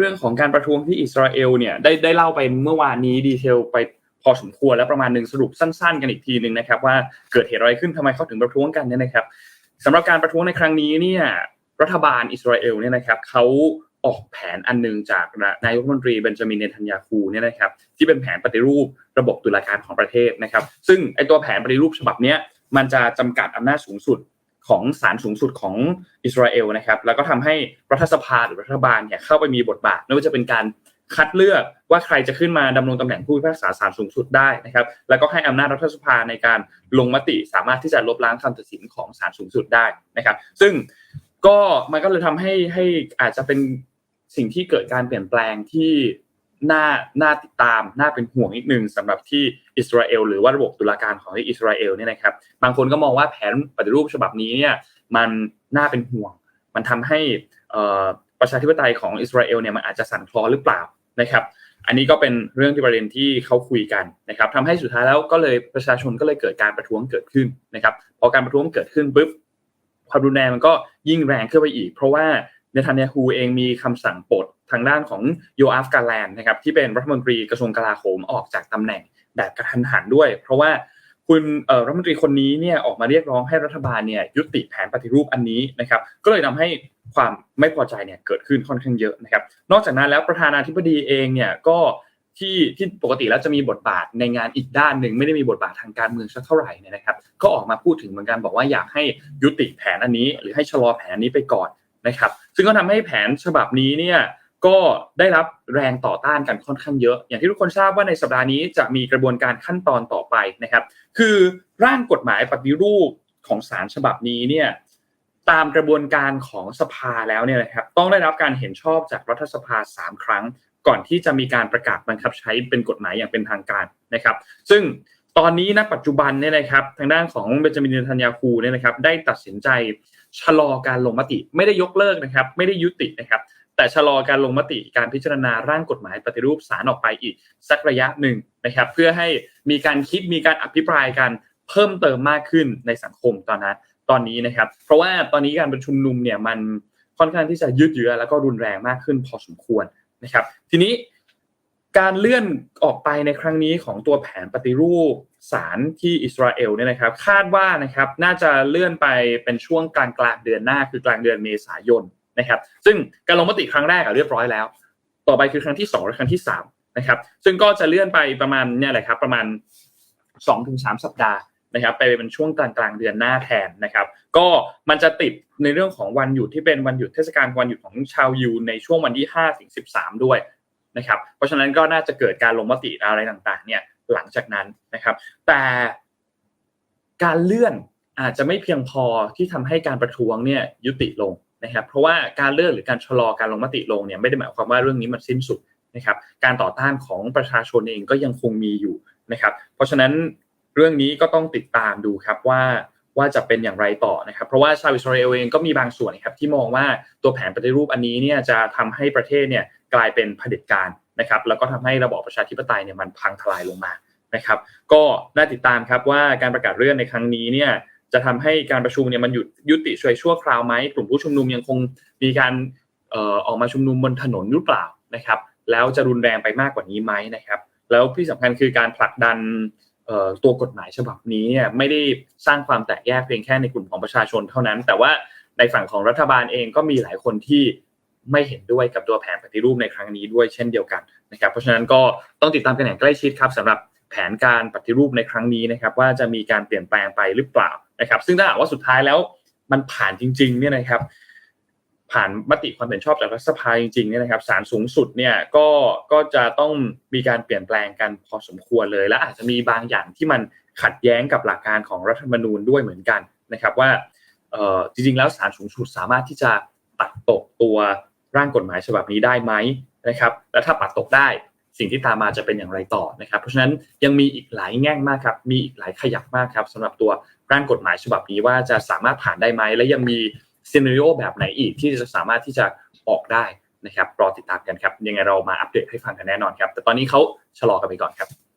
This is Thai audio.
เรื่องของการประท้วงที่อิสราเอลเนี่ยได้ได้เล่าไปเมื่อวานนี้ดีเทลไปพอสมควรแล้วประมาณหนึ่งสรุปสั้นๆ กันอีกทีหนึ่งนะครับ ว่าเกิดเหตุอะไรขึ้นทำไมเขาถึงประท้วงกันเนี่ยนะครับสำหรับการประท้วงในครั้งนี้เนี่ยรัฐบาลอิสราเอลเนี่ยนะครับเขาออกแผนอันหนึงจากนายกรัฐมนตรีเบนจามินเนทันยาฮูเนี่ยนะครับที่เป็นแผนปฏิรูประบบตุลาการของประเทศนะครับ ซึ่งไอตัวแผนปฏิรูปฉบับเนี้ยมันจะจำกัดอำนาจสูงสุด ของศาลสูงสุดของอิสราเอลนะครับ แล้วก็ทำให้รัฐสภาหรือรัฐบาลเนี่ยเข้าไปมีบทบาทไม่ว่าจะเป็นการคัดเลือกว่าใครจะขึ้นมาดำรงตำแหน่งผู้พิพากษาศาลสูงสุดได้นะครับ แล้วก็ให้อำนาจรัฐสภาในการลงมติสามารถที่จะลบล้างคำตัดสินของศาลสูงสุดได้นะครับ ซึ่งก็มันก็เลยทำให้ให้อาจจะเป็นสิ่งที่เกิดการเปลี่ยนแปลงที่ น่าน่าติดตามน่าเป็นห่วงนิดนึงสำหรับที่อิสราเอลหรือว่าระบบตุลาการของอิสราเอลเนี่ยนะครับ บางคนก็มองว่าแผนปฏิรูปฉบับนี้เนี่ยมันน่าเป็นห่วง มันทำให้ประชาธิปไตยของอิสราเอลเนี่ยมันอาจจะสั่นคลอนหรือเปล่านะครับ อันนี้ก็เป็นเรื่องที่ประเด็นที่เขาคุยกันนะครับทำให้สุดท้ายแล้วก็เลยประชาชนก็เลยเกิดการประท้วงเกิดขึ้นนะครับพอการประท้วงเกิดขึ้นปุ๊บความรุนแรงมันก็ยิ่งแรงขึ้นไปอีก เพราะว่า เนทันยาฮูเองมีคำสั่งปลดทางด้านของโยอาฟกาแลนนะครับที่เป็นรัฐมนตรีกระทรวงกลาโหมออกจากตำแหน่งแบบกระทันหันด้วย เพราะว่าคุณรัฐมนตรีคนนี้เนี่ยออกมาเรียกร้องให้รัฐบาลเนี่ยยุติแผนปฏิรูปอันนี้นะครับก็เลยทำให้ความไม่พอใจเนี่ยเกิดขึ้นค่อนข้างเยอะนะครับนอกจากนั้นแล้วประธานาธิบดีเองเนี่ยก็ที่ที่ปกติแล้วจะมีบทบาทในงานอีกด้านหนึ่งไม่ได้มีบทบาททางการเมืองสักเท่าไหร่เนี่ยนะครับ ก็ออกมาพูดถึงเหมือนกันบอกว่าอยากให้ยุติแผนอันนี้ หรือให้ชะลอแผนนี้ไปก่อน นะครับ ซึ่งก็ทำให้แผนฉบับนี้เนี่ยก็ได้รับแรงต่อต้านกันค่อนข้างเยอะ อย่างที่ทุกคนทราบว่าในสัปดาห์นี้จะมีกระบวนการขั้นตอนต่อไปนะครับ คือร่างกฎหมายปฏิรูปของศาลฉบับนี้เนี่ยตามกระบวนการของสภาแล้วเนี่ยนะครับต้องได้รับการเห็นชอบจากรัฐสภา 3 ครั้ง ก่อนที่จะมีการประกาศบังคับใช้เป็นกฎหมายอย่างเป็นทางการนะครับ ซึ่ง ตอนนี้ณปัจจุบันเนี่ยนะครับ ทางด้านของเบนจามินเนทันยาคูเนี่ยนะครับ ได้ตัดสินใจชะลอการลงมติ ไม่ได้ยกเลิกนะครับ ไม่ได้ยุตินะครับ แต่ชะลอการลงมติการพิจารณาร่างกฎหมายปฏิรูปสารออกไปอีกสักระยะหนึ่งนะครับ เพื่อให้มีการคิดมีการอภิปรายกันเพิ่มเติมมากขึ้นในสังคมตอนนั้นตอนนี้นะครับ เพราะว่าตอนนี้การประชุมนุมเนี่ยมันค่อนข้างที่จะยืดเยื้อแล้วก็รุนแรงมากขึ้นพอสมควรนะครับ ทีนี้ การเลื่อนออกไปในครั้งนี้ของตัวแผนปฏิรูปศาลที่อิสราเอลเนี่ยนะครับ คาดว่านะครับน่าจะเลื่อนไปเป็นช่วงกลางกลางเดือนหน้าคือกลางเดือนเมษายนนะครับ ซึ่งการลงมติครั้งแรกเรียบร้อยแล้ว ต่อไปคือครั้งที่2และครั้งที่3นะครับ ซึ่งก็จะเลื่อนไปประมาณเนี่ยแหละครับ ประมาณ 2-3 สัปดาห์นะครับไปเป็นช่วงกลางกลางเดือนหน้าแทนนะครับ ก็มันจะติดในเรื่องของวันหยุดที่เป็นวันหยุดเทศกาลวันหยุดของชาวยูในช่วงวันที่5ถึง13 ด้วย นะครับเพราะฉะนั้นก็น่าจะเกิดการลงมติอะไรต่างๆเนี่ยหลังจากนั้นนะครับแต่การเลื่อนอาจจะไม่เพียงพอที่ทำให้การประท้วงเนี่ยยุติลงนะครับเพราะว่าการเลื่อนหรือการชะลอการลงมติลงเนี่ยไม่ได้หมายความว่าเรื่องนี้มันสิ้นสุดนะครับการต่อต้านของประชาชนเองก็ยังคงมีอยู่นะครับเพราะฉะนั้นเรื่องนี้ก็ต้องติดตามดูครับว่า ว่าจะเป็นอย่างไรต่อนะครับ เพราะว่าชาวอิสราเอลเองก็มีบางส่วนครับที่มองว่าตัวแผนปฏิรูปอันนี้เนี่ยจะทำให้ประเทศเนี่ยกลายเป็นเผด็จการนะครับ แล้วก็ทำให้ระบอบประชาธิปไตยเนี่ยมันพังทลายลงมานะครับ ก็น่าติดตามครับว่าการประกาศเลื่อนในครั้งนี้เนี่ยจะทำให้การประชุมเนี่ยมันหยุดยุติช่วยชั่วคราวไหมกลุ่มผู้ชุมนุมยังคงมีการออกมาชุมนุมบนถนนหรือเปล่านะครับ แล้วจะรุนแรงไปมากกว่านี้ไหมนะครับ แล้วที่สำคัญคือการผลักดัน ตัวกฎหมายฉบับนี้เนี่ยไม่ได้สร้างความแตกแยกเพียงแค่ในกลุ่มของประชาชนเท่านั้น แต่ว่าในฝั่งของรัฐบาลเองก็มีหลายคนที่ไม่เห็นด้วยกับตัวแผนปฏิรูปในครั้งนี้ด้วยเช่นเดียวกันนะครับ เพราะฉะนั้นก็ต้องติดตามกันอย่างใกล้ชิดครับสำหรับแผนการปฏิรูปในครั้งนี้นะครับ ว่าจะมีการเปลี่ยนแปลงไปหรือเปล่านะครับ ซึ่งถ้าหากว่าสุดท้ายแล้วมันผ่านจริงๆเนี่ยนะครับ ผ่านมติความเห็นชอบจากรัฐสภาจริงๆเนี่ยนะครับศาลสูงสุดเนี่ยก็ก็จะต้องมีการเปลี่ยนแปลงกันพอสมควรเลย และอาจจะมีบางอย่างที่มันขัดแย้งกับหลักการของรัฐธรรมนูญด้วยเหมือนกันนะครับว่าจริงๆแล้วศาลสูงสุดสามารถที่จะตัดตกตัวร่างกฎหมายฉบับนี้ได้ไหมนะครับและถ้าปัดตกได้สิ่งที่ตามมาจะเป็นอย่างไรต่อนะครับ เพราะฉะนั้นยังมีอีกหลายแง่งมากครับ มีอีกหลายขยักมากครับสำหรับตัวร่างกฎหมายฉบับนี้ว่าจะสามารถผ่านได้ไหม และยังมี ซีนารีโอแบบไหนอีกที่จะสามารถที่จะออกได้นะครับรอติดตามกันครับ ยังไงเรามาอัปเดตให้ฟังกันแน่นอนครับ แต่ตอนนี้เขาชะลอกันไปก่อนครับ